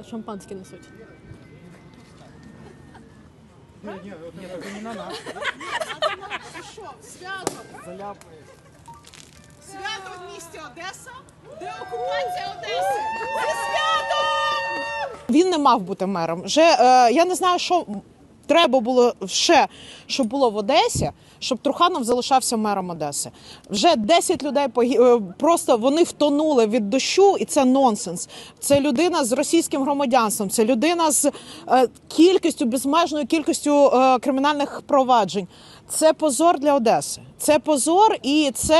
е, шампанське несуть. Свято. Свято в місті Одеса, де окупація Одеси. Це свято! Він не мав бути мером. Вже е, я не знаю, що треба було ще, щоб було в Одесі, щоб Труханов залишався мером Одеси. Вже 10 людей погі... е, просто вони втонули від дощу, і це нонсенс. Це людина з російським громадянством, це людина з е, кількістю, безмежною кількістю е, кримінальних проваджень. Це позор для Одеси. Це позор, і це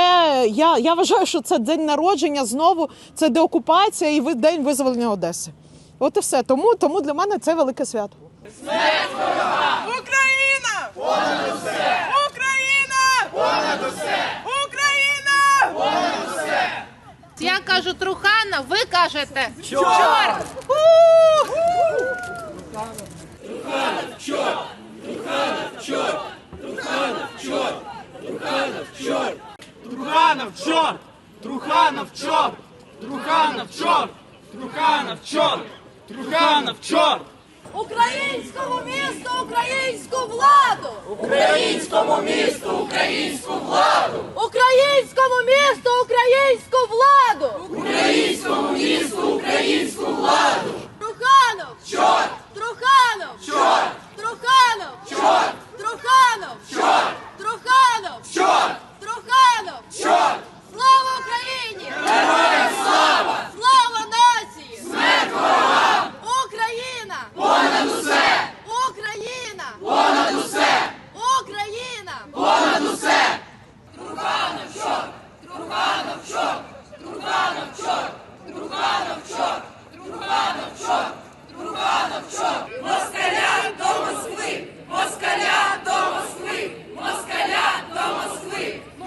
я, я вважаю, що це день народження знову. Це деокупація і день визволення Одеси. От і все. Тому, тому для мене це велике свято. Україна! Понад усе! Україна! Понад усе! Україна! Понад усе! Я кажу Труханов, ви кажете чорт. Труханов, чорт! Труханов, чорт! Труханов, чорт! Труханов, чорт! Труханов, чорт! Українському місту українську владу! Українському місту українську владу! Українському місту українську владу! Українському місту українську понад усе! Труханов чорт! Труханов чорт! Труханов чорт! Труханов чорт! Труханов чорт! Труханов чорт!